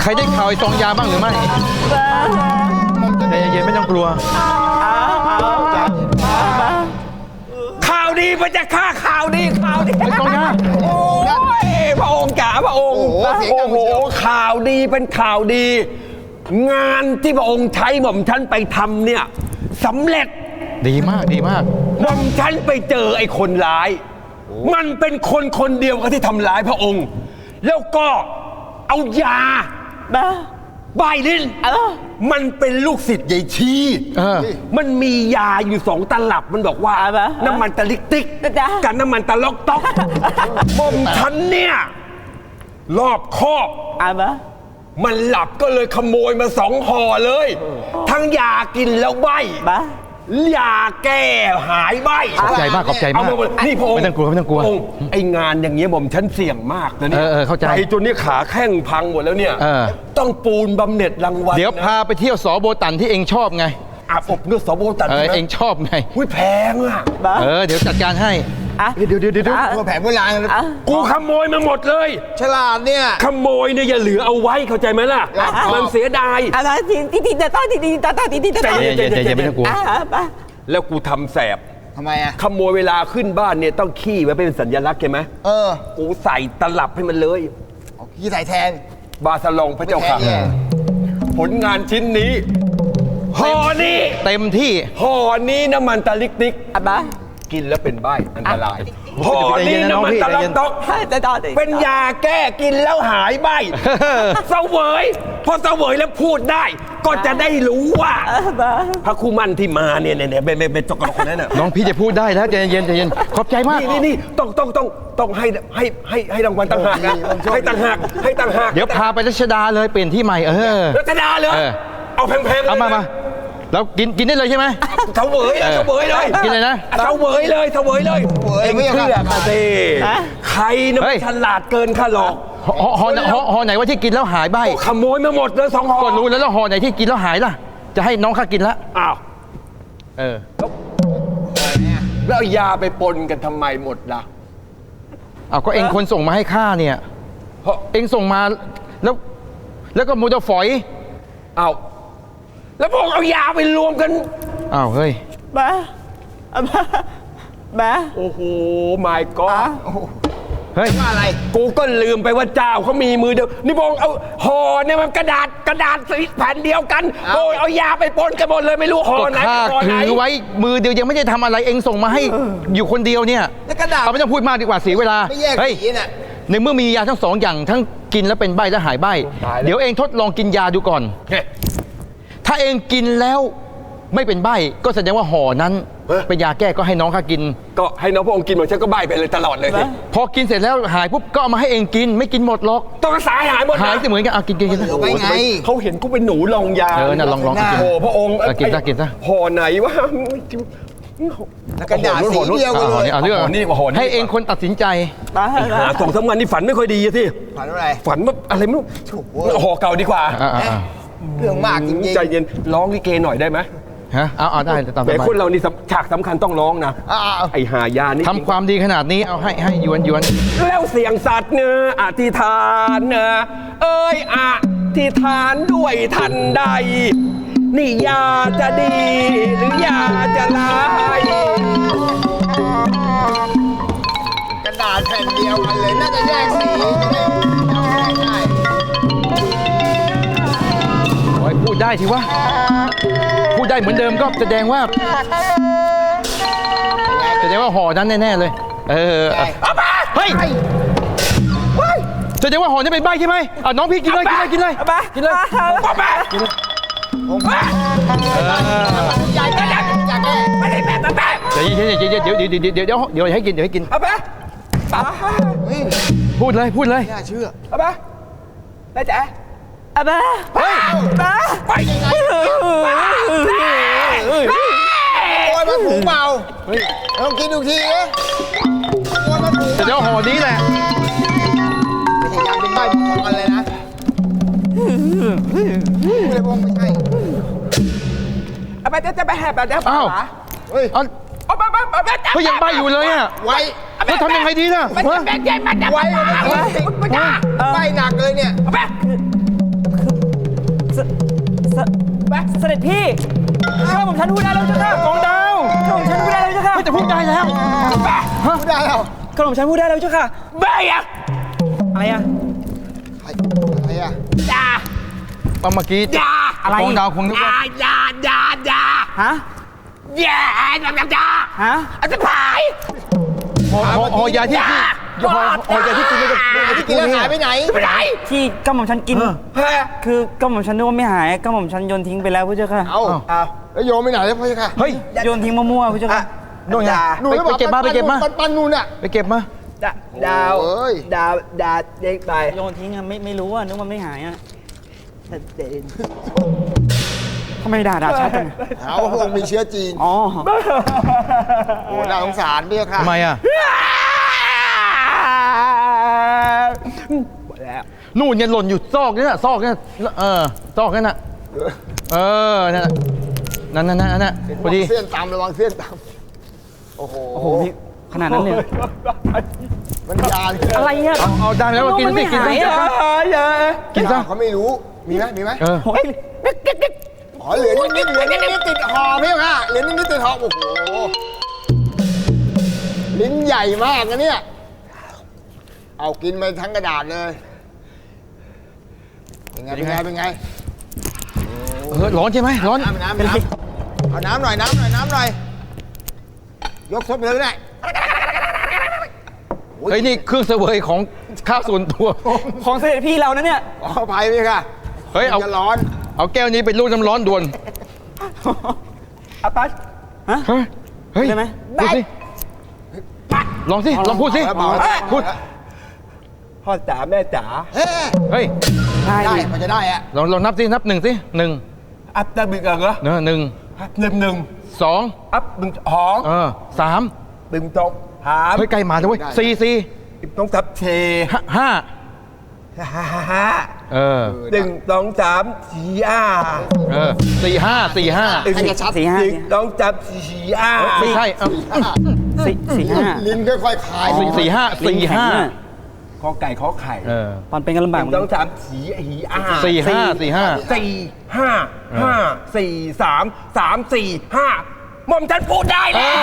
ใครได้ข่าวไอ้ซองยาบ้างหรือไม่ใจเย็นๆไม่ต้องกลัวข่าวดีพระเจ้าข้าข่าวดีข่าวดีไอ้ซองยาโอ้ยพระองค์จ๋าพระองค์ โอ้โหเสียงดังโอ้โหข่าวดีเป็นข่าวดี งานที่พระองค์ใช้หม่อมฉันไปทำเนี่ยสำเร็จ ดีมากดีมาก หม่อมฉันไปเจอไอ้คนร้าย มันเป็นคนคนเดียวกับที่ทำร้ายพระองค์ แล้วก็ เอายาบายลิ้นมันเป็นลูกศิษย์ยายชีเออ มันมียาอยู่สองตลับมันบอกว่าน้ำมันตะลิกติ๊กจ๊ะ กับน้ำมันตะลอกต๊อกหม่อมฉันเนี่ยรอบคอบมันหลับก็เลยขโมยมาสองห่อเลย ทั้งยากินแล้วใบ ยาแก้หายใบขอบใจมากขอบใจเอามากมาหมดนี่พระองค์ไม่ต้องกลัวไม่ต้องกลัวพระค์ไองานอย่างเงี้ยผมฉันเสี่ยงมากนะเนี่ยเออเออเข้าใจ ไปจนนี่ขาแข้งพังหมดแล้วเนี่ยเออต้องปูนบำเหน็จรางวัลเดี๋ยวนะพาไปเที่ยวสอโบตันที่เองชอบไง อาบอบนวดสบโบตันเออใช่ไหมเองชอบไงอุ้ยแพงอะ เออเดี๋ยวจัดการให้ เดี๋ยวเดี๋ยวเดี๋ยวตัวแผนโบราณกูขโมยมาหมดเลย ฉลาดเนี่ย ขโมยเนี่ยอย่าเหลือเอาไว้เข้าใจไหมล่ะครับมันเสียดาย อะไรทีทีทีตาตาทีทีตาตาทีทีตาใจตาเย็นใจเย็นใจเย็นไม่ต้องกลัวแล้วกูทำแสบ ทำไมอะ ขโมยเวลาขึ้นบ้านเนี่ยต้องขี้ไว้เป็นสัญลักษณ์ใช่ไหมเออกูใส่ตลับให้มันเลย เอาขี้ใส่แทนบาสลองพระเจ้าค่ะไม่แท้แย่ผลงานชิ้นนี้ห่อนี้เต็มที่ห่อนี้น้ำมันตะลิกติ๊กอะบ้า กินแล้วเป็นใบอันตรายอะห่อใจเย็นี้นนะน้องน้ำมันพี่ตะลัใจเย็กนต๊อกตาตาเป็นยาแก้กินแล้วหายใบเสวยพอเสวยแล้วพูดได้ ก็จะได้รู้ว่าบ้าพระครูมั่นที่มาเนี่ยเนี่ยเนี่ยเป็นเป็นเป็นจกกระคนนั้นน่ะน้องพี่จะพูดได้แล้วใจเย็นใจเย็นขอบใจมากนี่นี่นี่ต้องต้องต้องต้องให้ให้ให้ให้รางวัลต่างหากนะให้ต่างหากให้ต่างหากเดี๋ยวพาไปรัชดาเลยเปลี่ยนที่ใหม่เออรัชดาเลยเออเอาแพงๆลยเอามานะมา แล้วกินกินได้เลยใช่ไหมเสวยเลยเออเสวยเลยกินเลยนะเสวยเลยเสวยเลยเสวยเอ็งไม่เอาเชื่อค่ะสิใครนะเฮ้ย ฉลาดเกินข้าหรอกห่อห่อห่อห่อไหนว่าที่กินแล้วหายใบขโมยมาหมดเลยสองห่อก็รู้แล้วแล้วห่อไหนที่กินแล้วหายล่ะ จะให้น้องข้ากินละอ้าวเออแล้วเอายาไปปนกันทำไมหมดล่ะ เอาก็เองคนส่งมาให้ข้าเนี่ย เพราะเองส่งมาแล้ว แล้วก็มูจะฝอยเอา แล้วพวกเอายาไปรวมกัน อ้าวเฮ้ยบ้าบ้าบ้าโอ้โห my god เฮ้ยว่าอะไร กูก็ลืมไปว่าเจ้าเขามีมือเดียว นี่พงเอาห่อเนี่ยมันกระดาษกระดาษสีแผ่นเดียวกันโอ้ยเอายาไปปนกันหมดเลยไม่รู้ห่อก็ไหนข้าห่อไหนถือไว้มือเดียวยังไม่ได้ทำอะไรเองส่งมาให้อยู่คนเดียวเนี่ยแล้วกระดาษเอาไม่ต้องพูดมากดีกว่าเสียเวลาไม่แยกเฮ้ยสีน่ะ ในเมื่อมียาทั้งสองอย่างทั้งกินแล้วเป็นใบและหายใบตายแล้วเดี๋ยวเองทดลองกินยาดูก่อน เฮ้ย ถ้าเองกินแล้วไม่เป็นใบก็แสดงว่าห่อนั้น เฮ้ย เป็นยาแก้ก็ให้น้องข้ากิน ก็ให้น้องพระองค์กินเหมือนฉันก็ใบไปเลยตลอดเลยสิพอกินเสร็จแล้วหายปุ๊บก็เอามาให้เองกิน ไม่กินหมดหรอกต้องรักษาให้หายหมดนะหายเสมือนกันเอากินกินกินเหลือไว้ไง เขาเห็นกูเป็นหนูลองยาเออน่ะลองลองกินโอ้โหพระองค์เออกินซะกินซะ ห่อไหนวะแล้วกระดาษสีเดียวกันเอาเลยเอาเรื่องห่อนี่ห่อนี่ให้เองคนตัดสินใจบ้าหาสองสามวันนี่ฝันไม่ค่อยดีอะที่ผ่านอะไรฝันว่าอะไรไม่รู้โอ้โหห่อเก่าดีกว่า อ่าอ่าอ่า เรื่องมากจริงใจเย็นร้องลิเกหน่อยได้ไหมฮะเอาเอาได้ตามสแต่บายคนเรานี่สำฉากสำคัญต้องร้องนะๆอ่าไอหายานี่ทำความดีขนาดนี้เอาให้ให้หยวนหยวนแล้วเสียงสัตว์เนื้ออธิษฐานเนื้อเอ้ยอธิษฐานด้วยทันใด นี่ยาจะดี หรือยาจะร้าย กระดาษแผ่นเดียวกันเลย น่าจะแยกสีจะได้จำง่าย ดได้ทีวะ พูดได้เหมือนเดิมก็แสดงว่า แสดงว่าหอนั้นแน่ ๆ เลย เออเอเามาเฮ้ยแสดงว่าหอนี้เป็นใบใช่ไหมอะน้องพี่กินเลยกินเลยกินเลยกินเลยเอามากินเลยใหญ่แม่ใหญ่แม่ไม่ได้แม่แม่แม่เดี๋ยวเดี๋ยวเดี๋ยวเดี๋ยวเดี๋ยวเดี๋ยวเดี๋ยวให้กินเดี๋ยวให้กินเอาไปพูดเลยพูดเลยน่าเชื่อเอาไปแม่จ๋า อะบ้าเฮ้ยบ้าไปยังไงโอ้ยมันผูกเบาลองกินดูทีนะโอ้ยมันผูกแต่เดี๋ยวห่อนี้แหละไม่ใช่ยางเป็นใบเป็นทองกันเลยนะพูดเลยว่าไม่ใช่ป้าป้าจะไปแหบป้าจะอ้าวเฮ้ยเอาป้าป้าป้าป้าเฮ้ยยังใบอยู่เลยอะไว้แล้วทำยังไงดีล่ะมันจะฮะเป็นยังมันจะไว้มาเลยมันจะไปหนักเลยเนี่ย เสด็จพี่ข้าผมฉันพูดได้แล้วเจ้าค่ะกองดาวข้าผมฉันพูดได้แล้วเจ้าค่ะไม่จะพูดได้แล้วไม่ได้แล้วข้าผมฉันพูดได้แล้วเจ้าค่ะเบ้ยอะอะไรอะไอ้อะไรอะอย่าตอนเมื่อกี้อย่าอะไรกองดาวคงนึกอย่าว่าอย่าอย่าอย่าฮะอย่าอย่าอย่าอย่าฮะอันจะผายหอหอหอยาที่ ที่หอหอยาที่กินไม่ได้ไอ้ที่กินแล้วหายไปไหนไปไหนที่ก้าหม่อมฉันกินเฮ้ยคือก้าหม่อมฉันนึกว่าไม่หายก้าหม่อมฉันโยนทิ้งไปแล้วพุทธเจ้าค่ะเอาเอาแล้วโยมไปไหนแล้วพ่อค่ะเฮ้ยโยนทิ้งมั่วๆพุทธเจ้าค่ะนู่นไงหนูไปไม่บไปอกเก็บมาไปเก็บมาปันปันนู่นอะไปเก็บมาดาวเอ้ยดาวดาวเด็กไปโยนทิ้งอะไม่ไม่รู้อะนึกว่าไม่หายอะทำไมด่าด่าชัดจังอะเอาพวกมีเชื้อจีน อ๋อโอ้น่าสงสารพี่ค่ะทำไมอะ หมดแล้ว นู่นเนี่ยหล่นอยู่ซอกนี่น่ะซอกนี่น่ะเออซอกนั่นน่ะเออนั่นน่ะนั่นนั่นนั่นน่ะพอดีเส้นตามระวังเส้นตาม โอ้โห โอ้โหพี่ขนาดนั้นเลยมันยานอะไรเนี่ยเอาเอาได้แล้วกินมันสิไม่กินหายสิอะกินซะ เขาไม่รู้ มีไหมมีไหมเออโอ้ยอ๋อเหลือนิดๆเหลือนิดๆติดคอพี่ค่ะ เหลือนิดๆติดคอโอ้โห ลิ้นใหญ่มากนะเนี่ย เอากินไปทั้งกระดาษเลย เป็นไงเป็นไงเป็นไงเออร้อนใช่ไหมร้อนน้ำน้ำน้ำเอาน้ำหน่อยน้ำหน่อยน้ำหน่อยยกซดไปเลยก็ได้เฮ้ยนี่เครื่องเสวยของข้าวส่วนตัวของเสด็จพี่เรานะเนี่ยขออภัยพี่ค่ะเฮ้ยเอาจะร้อน เอาแก้วนี้เป็นรูปน้ำร้อนด่วนอาปัสฮะเฮ้ยเฮ้ยได้ไหมพูดสิลองสิลองพูดสิเอาแล้วเบาแล้วพูดพ่อจ๋าแม่จ๋าเฮ้ย เฮ้ยได้ได้ดิมันจะได้อะลองลองนับสินับหนึ่งสิหนึ่งอัพตะบึกเหรอเนอะหนึ่งหนึ่งหนึ่งสองอัพหนึ่งหองเออสามหนึ่งตกหามเฮ้ยใกล้มาแล้วเว้ยสี่สี่ต้องทับเชห้าห้าฮ่าฮ่าฮ่าเออหนึ่งสองสามสี่ห้าเออสี่ห้าสี่ห้าให้กระชับสี่ห้าหนึ่งสองสามสี่ห้าไม่ใช่เอาสี่สี่ห้าลิ้นค่อยๆคลายสี่สี่ห้าสี่ห้า ขอไก่ขอไข่เออตอนเป็นกันลำหบากนึ่งสองสามสี่หีห้าสี่ห้าสี่ห้า สี่ห้าห้าสี่สามสามสี่ห้าหม่อมฉันพูดได้แล้ว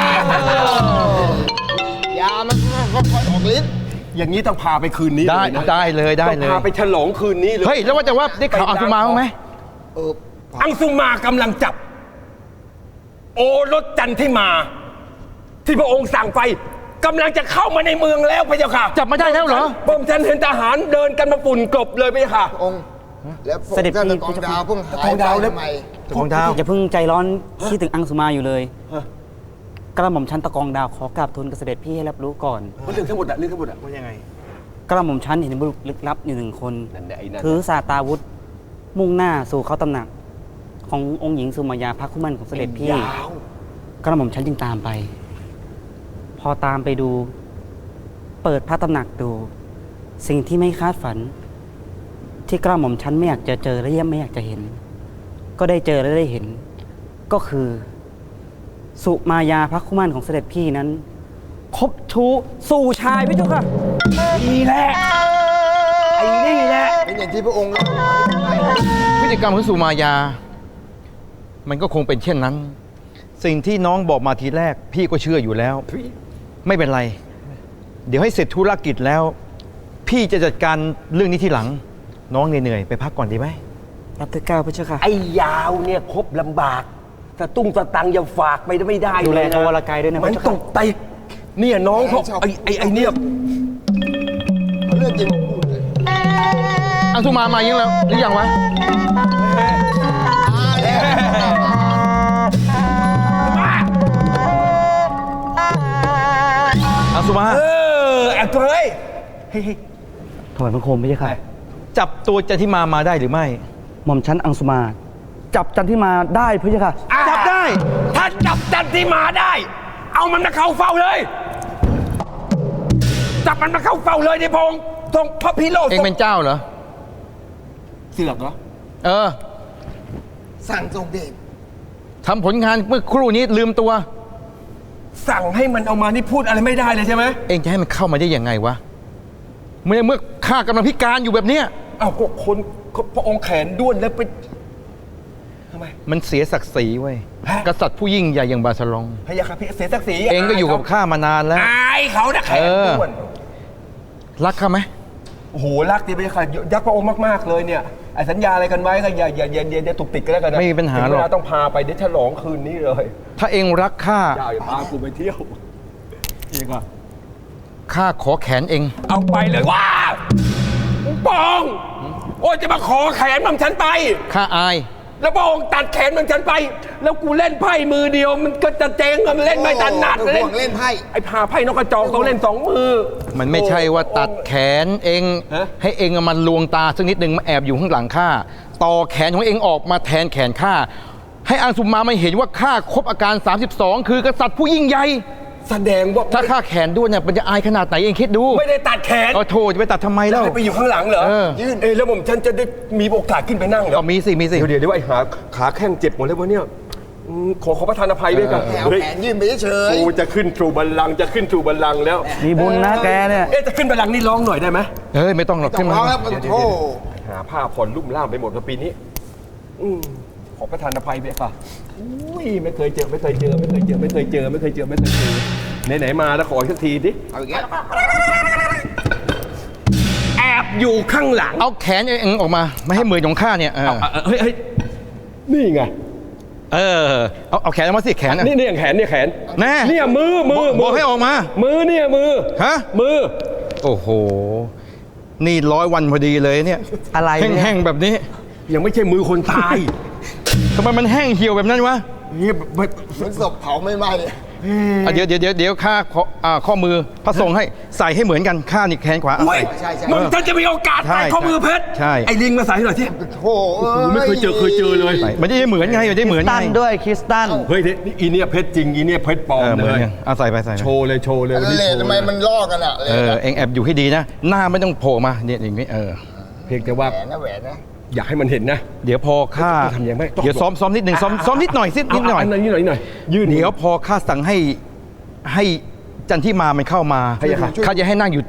ยามันค่อยๆออกลิ้นอย่างนี้ต้องพาไปคืนนี้ได้เลยนะได้เลยได้ต้องเลยพาไปฉลองคืนนี้เลย เฮ้ย แล้วว่าแต่ว่าได้ข่าวอังสุมาบ้างไหม เอออังสุมากำลังจับ โอรสจันทิมา ที่พระองค์สั่งไป กำลังจะเข้ามาในเมืองแล้วพระเจ้าค่ะจับมาได้แล้วเหรอ ผมฉันเห็นทหารเดินกันมาปุ่นกลบเลยพระเจ้าค่ะ องค์ แล้วผมเสด็จท่านพี่ กองดาวเพิ่งหายกองดาวไปแล้วทำไมของดาวอย่าเพิ่งใจร้อนคิดถึงอังสุมาอยู่เลยกระหม่อมชั้นตะกองดาวขอกราบทูลกับเสด็จพี่ให้รับรู้ก่อนเรื่องทั้งหมดอะเรื่องทั้งหมดอะว่ายังไง กระหม่อมชั้นเห็นบุรุษลึกลับอยู่หนึ่งคน นั่นแหละไอ้นั่นถือสาตาวุธ มุ่งหน้าสู่เขาตำหนัก ขององค์หญิงสุมายาพระคุมันของเสด็จพี่ ยาว กระหม่อมชั้นจึงตามไป พอตามไปดู เปิดพระตำหนักดู สิ่งที่ไม่คาดฝัน ที่กระหม่อมชั้นไม่อยากจะเจอและยังไม่อยากจะเห็น ก็ได้เจอและได้เห็น ก็คือ สุมายาพระคุมันของเสด็จพี่นั้น คบชู้สู่ชายพี่เจ้าค่ะนี่แหละไอ้นี่แหละเป็นอย่างที่พระองค์เล่าพฤติกรรมของสุมายา มันก็คงเป็นเช่นนั้น สิ่งที่น้องบอกมาทีแรก พี่ก็เชื่ออยู่แล้ว ไม่เป็นไร เดี๋ยวให้เสร็จธุรกิจแล้ว พี่จะจัดการเรื่องนี้ทีหลัง น้องเหนื่อยๆไปพักก่อนดีไหมรับเธอเก้าพี่เจ้าค่ะไอ้ยาวเนี่ยคบลำบากสตุ้งสตังค์อย่าฝากไปไม่ได้ดูแลเยนะตัวละกายด้วยนะมันพระเจ้าค่ะต้องไปเนี่ยน้องเขาไอ้ไอ้ไอ้เนี่ยเรื่องจริงมาพูดเลย อังสุมามายังแล้วหรือยังวะ สุมา เออแอบเฮ้ยถวายบังคมพี่เจ้าค่ะ จับตัวจันทิมามาได้หรือไม่ หม่อมชั้นอังสุมา จับจันที่มาได้พี่เจ้าค่ะจับได้ ถ้าจับจันทิมาได้ เอามันมาเข้าเฝ้าเลย จับมันมาเข้าเฝ้าเลยในพงศ์ทรงพระพิโรธเองเป็นเจ้าเหรอ เสือกเหรอ เออ สั่งทรงเดชทำผลงานเมื่อครู่นี้ลืมตัว สั่งให้มันเอามานี่พูดอะไรไม่ได้เลยใช่ไหมเองจะให้มันเข้ามาได้ยังไงวะเมื่อเมื่อข้ากำลังพิการอยู่แบบเนี้ยอ้าวก็คนพระองค์แขนด้วนแล้วไปทำไม มันเสียศักดิ์ศรีเว้ยฮะ กษัตริย์ผู้ยิ่งใหญ่อย่างบาสลอง พยาค่ะพี่เสียศักดิ์ศรีเองก็อยู่กับข้ามานานแล้ว อายเขานะแขนด้วนรักข้าไหมโอ้โหรักดีพยาค่ะยักษ์พระองค์มากๆเลยเนี่ย ไอ้สัญญาอะไรกันไว้ก็อย่าอย่าอย่าอย่าอย่าตุกติกกันแล้วกันนะไม่มีปัญหาถึงหรเวอกลาต้องพาไปเดี๋ยวฉลองคืนนี้เลยถ้าเองรักข้าเจ้าอย่าพากูไปเที่ยวเองอะข้าขอแขนเอง เอาไปเลยว้าปอง โอ้ยจะมาขอแขนมันฉันไปข้าอาย แล้วพระองค์ตัดแขนมันฉันไป แล้วกูเล่นไพ่มือเดียวมันก็จะเจ๊งอะมันเล่นไม่ถนัดโอ้ห่วงเล่นไพ่ ไอ้พาไพ่นกกระจอกต้องเล่นสองมือ มันไม่ใช่ว่าตัดแขนเองฮะ ให้เองเอามันลวงตาสักนิดหนึ่งมาแอบอยู่ข้างหลังข้าต่อแขนของเองออกมาแทนแขนข้าให้อังสุมามันเห็นว่าข้าครบอาการ 32 คือกษัตริย์ผู้ยิ่งใหญ่ แสดงว่าถ้าข้าแขนด้วนเนี่ยมันจะอายขนาดไหนเองคิดดูไม่ได้ตัดแขนเออโทษจะไปตัดทำไมแล้เล่าวให้ไปอยู่ข้างหลังเหรอเออยื่นเอ้ยแล้วผมฉันจะได้มีโอกาสขึ้นไปนั่งเหรอเอามีสิมีสิเดี๋ยวเดี๋ยวเดี๋ยวไอ้ขาขาแข้งเจ็บหมดแล้ววะเนี่ยอืมขอขอประทานอภัยด้วยกันแถวเฮ้ยแขนยื่นไปเฉยกูจะขึ้นสู่บัลลังก์จะขึ้นสู่บัลลังก์แล้ว มีบุญนะแกเนี่ยเอ๊ะจะขึ้นบัลลังก์นี่ร้องหน่อยได้ไหมเฮ้ยไม่ต้องหรอกต้อขึ้งนมาร้องแล้วโอ้โหหาผ้าผ่อนลุ่มล่ามไปหมดแล้วปีนี้อืมขอประทานอภัยด้วยค่ะอุ้ยไม่เคยเจอไม่เคยเจอไม่เคยเจอไม่เคยเจอไม่เคยเจอไม่เคยเจอ ไหนๆมาแล้วขออีกสักทีดิเอาอีกแล้วแอบอยู่ข้างหลังเอาแขนเองออกมา ไม่ให้มือของข้าเนี่ยเออเอาเอาเฮ้ยเฮ้ยนี่ไงเออเอาเอาแขนออกมาสิแขนอะนี่เนี่ยแขนเนี่ยแขนแน่เนี่ยมือมือบอกบอกให้ออกมา มือเนี่ยมือฮะ มือ โอ้โห นี่ร้อยวันพอดีเลยเนี่ยอะไรเนี่ย แห้งๆแบบนี้ยังไม่ใช่มือคนตายทำไมมันแห้งเหี่ยวแบบนั้นวะเนี่ยไม่เหมือนศพเผาไม่ไหม้เลย อะเดี๋ยวเดี๋ยวเดี๋ยวเดี๋ยวข้าขออ่าข้อมือพระสงฆ์ให้ใส่ให้เหมือนกันข้านี่แขนขวาเอาเว้ยใช่ใช่ มึงท่านจะมีโอกาสใช่ใส่ข้อมือเพชรใช่ ไอ้ลิงมาใส่ให้หน่อยที่โอ้โหไม่เคยเจอเคยเจอเลย ใส่มันจะได้เหมือนไงมันจะได้เหมือนไงตันด้วยคริสตัน เฮ้ยนี่อีเนี่ยเพชรจริงอีเนี่ยเพชรปลอเอมอเหมืเลอนย กันเอาใส่ไปใส่ไปโชว์เลยโชว์เลยวันนี้เลโชนว์ทำไมเลยมันลอกกันอะเลเอนออะเองแอบอยู่ให้ดีนะ หน้าไม่ต้องโผล่มาเนี่ยอย่างนี้เออ เพียงแต่ว่าแหวนนะแหวนนะ อยากให้มันเห็นนะ เดี๋ยวพอข้าต้องทำยังไงต้อง เดี๋ยวซ้อมซ้อมนิดหนึ่งซ้อมซ้อมนิดหน่อยสินิดหน่อยเาๆนิดหน่อยนิดหน่อย ยื่นเดี๋ยวพอข้าสั่งให้ให้จันที่มามันเข้ามาให้ยังไงข้าจะให้นั่งอยู่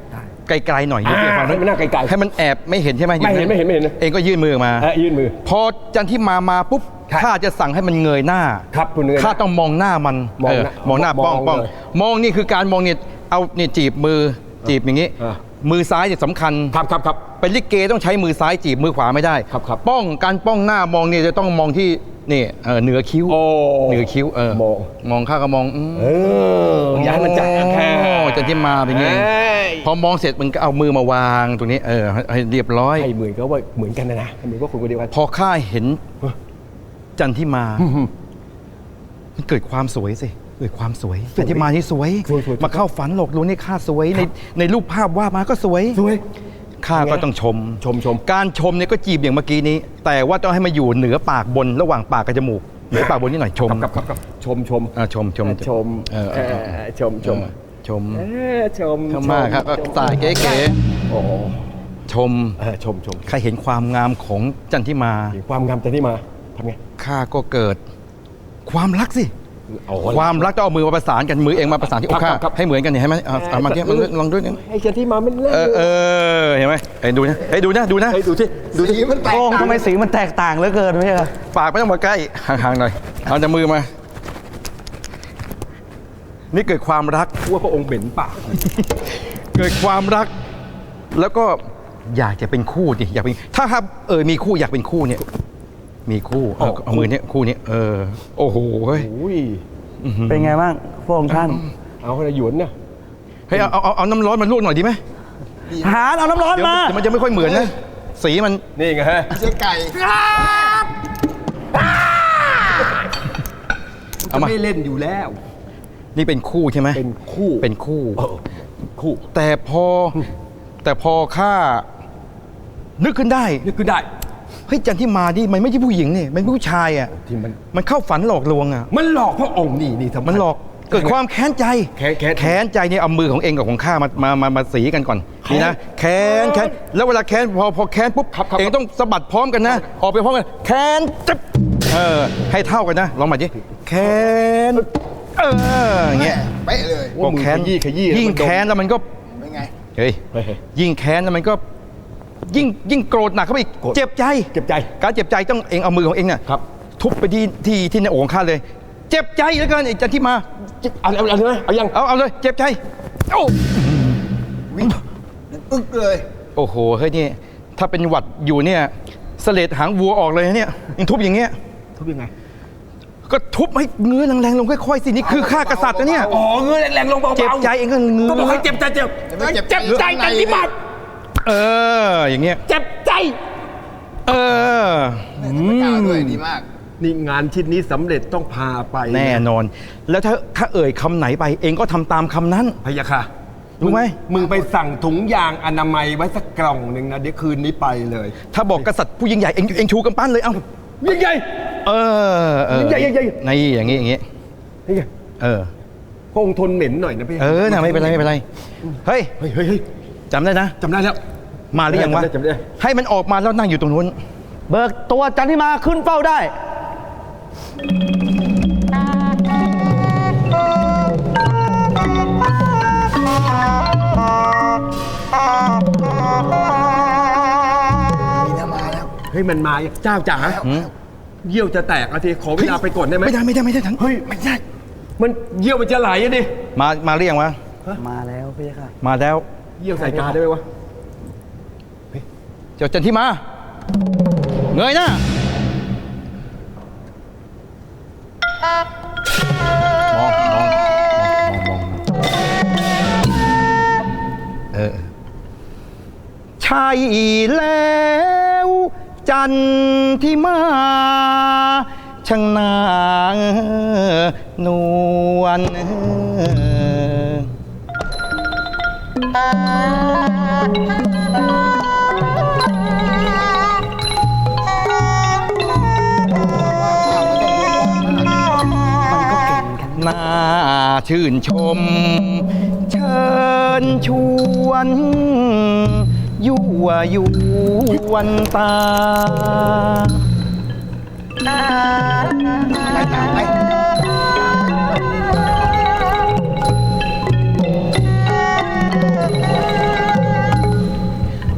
ไกลๆหน่อยอ่าเดี๋ยวให้มันนั่งไกลๆ ให้มันแอบไม่เห็นใช่ไหมอยู่ไม่เห็นไม่เห็นไม่เห็นเองก็ยื่นมือออกมาเอะยื่นมือพอจันที่มามาปุ๊บครับข้าจะสั่งให้มันเงยหน้าครับคุณเงยหน้าข้าต้องมองหน้ามันมองเหน้ามองหน้ามองป้องป้องเลยมองนี่คือการมองเนี่ยเอาเนี่ยจีบมือจีบอย่างนี้ อ่า มือซ้ายเนี่ยสำคัญ ครับครับครับ เป็นลิเกต้องใช้มือซ้ายจีบมือขวาไม่ได้ครับครับป้องการป้องหน้ามองเนี่ยจะต้องมองที่นี่เออเหนือคิ้วโอ้เหนือคิ้วเออมอง มองข้าก็มองอืม เอออย่าให้มันจับแค่โอ้จันที่มาเป็นไงเอ้ยพอมองเสร็จมันก็เอามือมาวางตรงนี้เออให้ให้เรียบร้อยให้เหมือนก็ว่าเหมือนกันนะนะเหมือนว่าคนคนเดียวกัน พอข้าเห็นจันที่มา มันเกิดความสวยสิ เกิดความสวยจันที่มานี่สวย สวยสวย มาเข้าฝันหลอกลวงนี่ข้าสวยในในรูปภาพวาดมาก็สวย สวย ข้าก็ต้องชม ชมชม การชมเนี่ยก็จีบอย่างเมื่อกี้นี้ แต่ว่าต้องให้มาอยู่เหนือปากบนระหว่างปากกับจมูก เหนือปากบนนิดหน่อยชมครับครับครับชมชมอ่าชมชมชมเออเออเออเออชมชมเออชมเออชมเข้ามาครับก็สายเก๋โอ้ๆชมเออชมชมข้าเห็นความงามของจันทิมา เห็นความงามแต่นี่มาทำไง ข้าก็เกิดความรักสิ เอาความรักต้องเอามือมาประสานกันมือเองมาประสานที่อกข้าครับครับ ให้เหมือนกันเนี่ยเห็นไหมเอาเอามาที่มันลองด้วยเนี่ยไอ้เจ้าที่มามันเล่นเออเออเห็นไหมเอ้ยดูนะเฮ้ยดูนะดูนะไอ้ดูสิดูสิสีมันแตกโอ้งต่างทำไมสีมันแตกต่างเหลือเกินไม่ใช่เหรอปากไม่ต้องมาใกล้ห่างๆหน่อยเอาแต่มือมา นี่เกิดความรักว่าพระองค์เบ็นปากเกิดความรัก แล้วก็อยากจะเป็นคู่ดิอยากเป็นถ้าครับเออมีคู่อยากเป็นคู่เนี่ย มีคู่เอาเอามือเนี่ยคู่นี้เออ โอ้โหเฮ้ยอุ้ยเป็นไงบ้างพระองค์ท่าน เอาขนาดหยวนเนี่ยเฮ้ยเอาเอาเอาเอาน้ำร้อนมาลวกหน่อยดีไหมหารเอาน้ำร้อนเดี๋ยวมาเดี๋ยวมันจะไม่ค่อยเหมือนนะสีมันนี่ไงฮะไม่ใช่ไก่เอามาไม่เล่นอยู่แล้ว นี่เป็นคู่ใช่ไหมเป็นคู่เป็นคู่เออคู่ แต่พอแต่พอข้านึกขึ้นได้นี่คือได้ เฮ้ยจันที่มาดิมันไม่ใช่ผู้หญิงนี่มันเป็นผู้ชายอะที่มันมันเข้าฝันหลอกลวงอะมันหลอกพระองค์นี่นี่ทำไมันหลอกเกิดความแค้นใจแค้นแค้น แค้นใจเนี่ยเอามือของเองกับของข้ามามามามาสีกันก่อนนี่นะแค้นแค้นแล้วเวลาแค้นพอพอแค้นปุ๊บครับครับเองต้องสะบัดพร้อมกันนะ ออกไปพร้อมกันแค้นจึ๊บเออให้เท่ากันนะลองมาดิแค้นเอออย่างเงี้ย เป๊ะเลยก็แค้นขยี้ขยี้แล้วยิ่งมันดม แค้นแล้วมันก็เป็นไง เฮ้ย ยิ่งแค้นแล้วมันก็ ยิ่งยิ่งโกรธหนักเข้าไปอีกโกรธเจ็บใจเจ็บใจ การเจ็บใจต้องเองเอามือของเองเนี่ยครับ ทุบไปที่ที่ที่ในโอ่งข้าเลย เจ็บใจแล้วกันไอ้จันที่มา เอาเอาเอาเลยเอายังเอาเอาเลยเจ็บใจโอ้วิ่งอึกเลย โอ้โหเฮ้ยนี่ถ้าเป็นหวัดอยู่เนี่ยเสลดหางวัวออกเลยนะเนี่ยยังทุบอย่างเงี้ย ทุบยังไง ก็ทุบให้เงื้อแรงๆลงค่อยๆสินี่คือฆ่ากษัตริย์นะเนี่ยอ๋อเงื้อแรงๆลงเบาๆเจ็บใจเองก็เงื้อ ก็บอกให้เจ็บใจเจ็บไม่เจ็บใจเจ็บใจกันที่บัด เออ อย่างเงี้ย เจ็บใจ เออไม่กล้าด้วยดีมาก นี่งานชิ้นนี้สำเร็จต้องพาไปแน่นอน แล้วถ้าถ้าเอ่ยคำไหนไป เองก็ทำตามคำนั้น พะยะค่ะรู้ไหม มึงไปสั่งถุงยางอนามัยไว้สักกล่องหนึ่งนะเดี๋ยวคืนนี้ไปเลยถ้าบอกกษัตริย์ผู้ยิ่งใหญ่เองเองชูกำปั้นเลยเอ้า ยิ่งใหญ่ เออเออยิ่งใหญ่ยิ่งใหญ่ นี่อย่างงี้อย่างงี้ยิ่งใหญ่เออ พระองค์ทนเหม็นหน่อยนะพี่เออน่ะไม่เป็นไรไม่เป็นไร เฮ้ย เฮ้ยเฮ้ยเฮ้ยจำได้นะ จำได้แล้ว มาหรือยังวะจำได้จำได้ ให้มันออกมาแล้วนั่งอยู่ตรงนู้น เบิกตัวจันทิมาขึ้นเฝ้าได้มีน้ำมาแล้วเฮ้ยมันมาเจ้าจ๋าเยี่ยวจะแตกอาทีขอเวลาไปก่อนได้ไหมไม่ได้ไม่ได้ไม่ได้ทั้งเฮ้ยไม่ได้มันเยี่ยวมันจะไหลอะดิมามาหรือยังวะมาแล้วพี่ค่ะมาแล้วเยี่ยวใส่กาได้ไหมวะ เจ้าจันทิมา เงยหน้ามองมองมองมองเออใช่แล้ว จันทิมาช่างนางนวลมัน ชื่นชม เชิญชวนยั่วยวนตาไปตามไป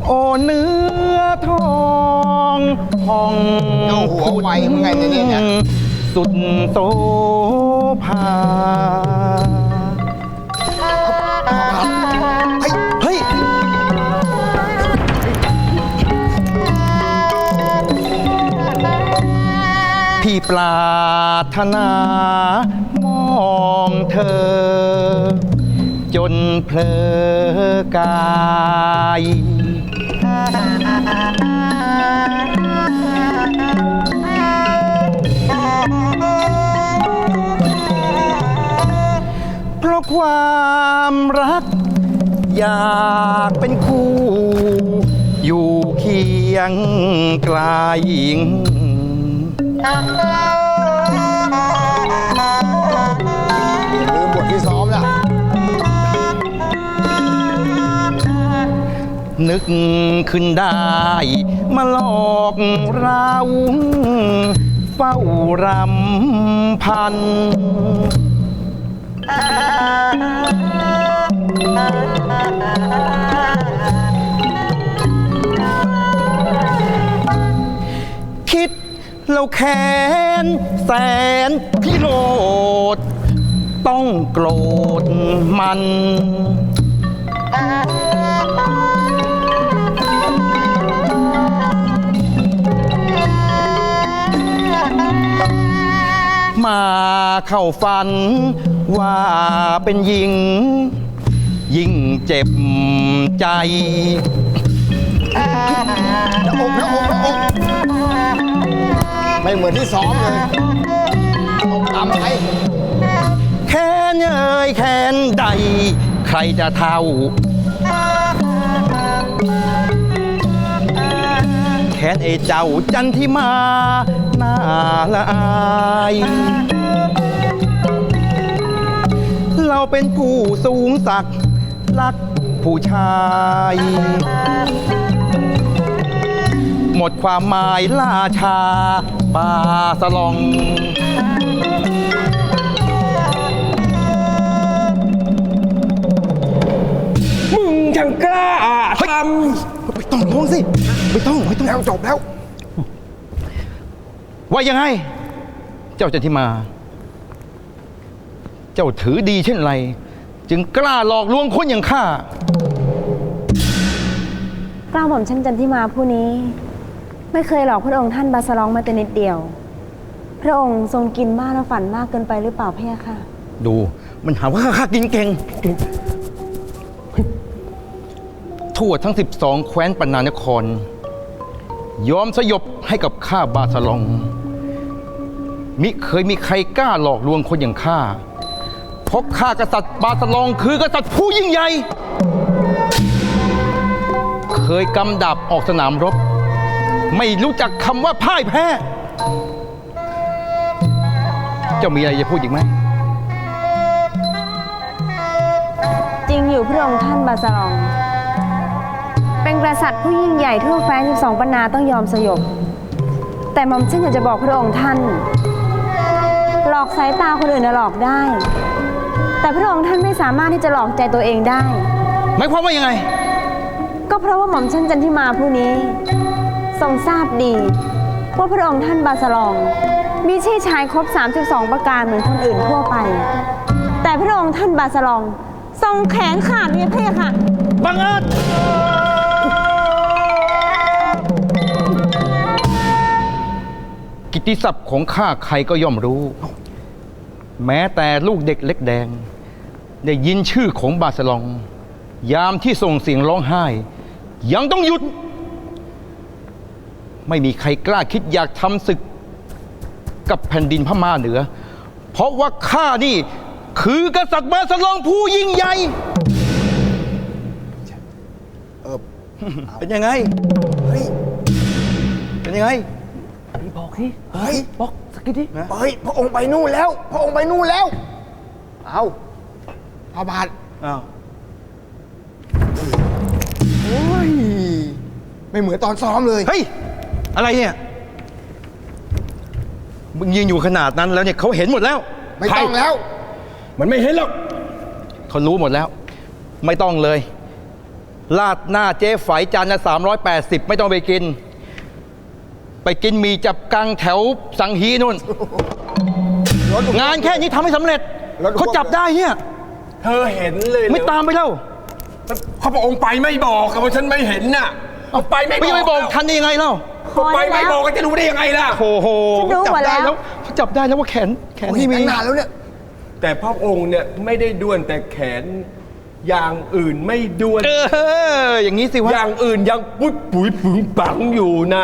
โอเนื้อทองห้องเอาหัวไวมึงไงเนี่ยเนี่ย สุดโสภาเฮ้ยพี่ปรารถนามองเธอ จนเพลอกาย ความรัก อยากเป็นคู่ อยู่เคียงไกลลืมบทที่ซ้อมแล้วนึกขึ้นได้ มาหลอกเรา เฝ้ารำพัน คิดเราแค้นแสนพิโรธต้องโกรธมัน มาเข้าฝัน ว่าเป็นหญิง ยิ่งเจ็บใจหน้าอกหน้าอกหน้าอกไม่เหมือนที่ซ้อมเลยต้องตามไปแค้นเอ่ยแค้นใด ใครจะเท่า แค้นไอ้เจ้าจันที่มาหน้าละอาย เราเป็นผู้สูงศักดิ์รักผู้ชาย หมดความหมายล่าชาปาสลอง มึงยังกล้าทำไปต้องร้องสิไปต้องไปต้องำแล้วจบแล้ว ว่ายังไง เจ้าจันทิมา เจ้าถือดีเช่นไร จึงกล้าหลอกลวงคนอย่างข้ากล้าวหม่อมชันจันทิมาผู้นี้ ไม่เคยหลอกพระองค์ท่านบาสลองมาแต่นิดเดียว พระองค์ทรงกินมากและฝันมากเกินไปหรือเปล่าพะยะค่ะ ดู มันหาว่าข้าข้ากินเก่ง ทั่วทั้ง 12 แคว้นปันนานคร ยอมสยบให้กับข้าบาสลอง มิเคยมีใครกล้าหลอกลวงคนอย่างข้าเพราะข้ากษัตริย์บาสลองคือกษัตริย์ผู้ยิ่งใหญ่ เคยกำดาบออกสนามรบ ไม่รู้จักคำว่าพ่ายแพ้ เจ้ามีอะไรจะพูดอีกไหม จริงอยู่พระองค์ท่านบาสลอง เป็นกษัตริย์ผู้ยิ่งใหญ่ทั่วแคว้น12ปันนาต้องยอมสยบ แต่หม่อมฉันอยากจะบอกพระองค์ท่าน หลอกสายตาคนอื่นน่ะหลอกได้ แต่พระองค์ท่านไม่สามารถที่จะหลอกใจตัวเองได้ หมายความว่ายังไง ก็เพราะว่าหม่อมชันจันทิมาผู้นี้ ทรงทราบดี ว่าพระองค์ท่านบาสลอง มีชื่อชายครบ 32 ประการเหมือนคนอื่นทั่วไป แต่พระองค์ท่านบาสลอง ทรงแขนขาดเนี่ยเพ่ค่ะบังเอิญกิตติศัพท์ของข้าใครก็ย่อมรู้ แม้แต่ลูกเด็กเล็กแดง ได้ยินชื่อของบาสลอง ยามที่ส่งเสียงร้องไห้ ยังต้องหยุด ไม่มีใครกล้าคิดอยากทำศึกกับแผ่นดินพม่าเหนือ เพราะว่าข้านี่คือกษัตริย์บาสลองผู้ยิ่งใหญ่ เออเป็นยังไง เฮ้ย เป็นยังไงเฮ้ย บอกสกิดดิ เฮ้ย พระองค์ไปนู่นแล้ว พระองค์ไปนู่นแล้ว เอา พระบาทอ้าวโอ้ย ไม่เหมือนตอนซ้อมเลย เฮ้ย อะไรเนี่ย มึงยืนอยู่ขนาดนั้นแล้วเนี่ยเขาเห็นหมดแล้วไม่ต้องแล้วำมันไม่เห็นหรอก เขารู้หมดแล้ว ไม่ต้องเลย ลาดหน้าเจ๊ไฝจานละสามร้อยแปดสิบไม่ต้องไปกิน ไปกินหมีจับกังแถวสังฮีนู่นรถงานแค่นี้ทำให้สำเร็จแล้วก็เขาจับได้เนี่ย เธอเห็นเลยไม่ตามไปแล้วเขาพระองค์ไปไม่บอกอะว่าฉันไม่เห็นน่ะเอาไปไม่บอกไม่ยังไม่บอกทันได้ยังไงเล่าพอไปได้ไม่แล้ว บอกก็จะรู้ได้ยังไงล่ะ โอ้โหฉันรู้จัหมดได้แล้ว แล้วเขาจับได้แล้วว่าแขนแขนโอ้ยนี่มีตั้งนานแล้วเนี่ย แต่พระองค์เนี่ยไม่ได้ด้วนแต่แขนอย่างอื่นไม่ด้วน เอออย่างนี้สิวะ อย่างอื่นยังปุ้ยปุ๋ยปึงปังอยู่นะ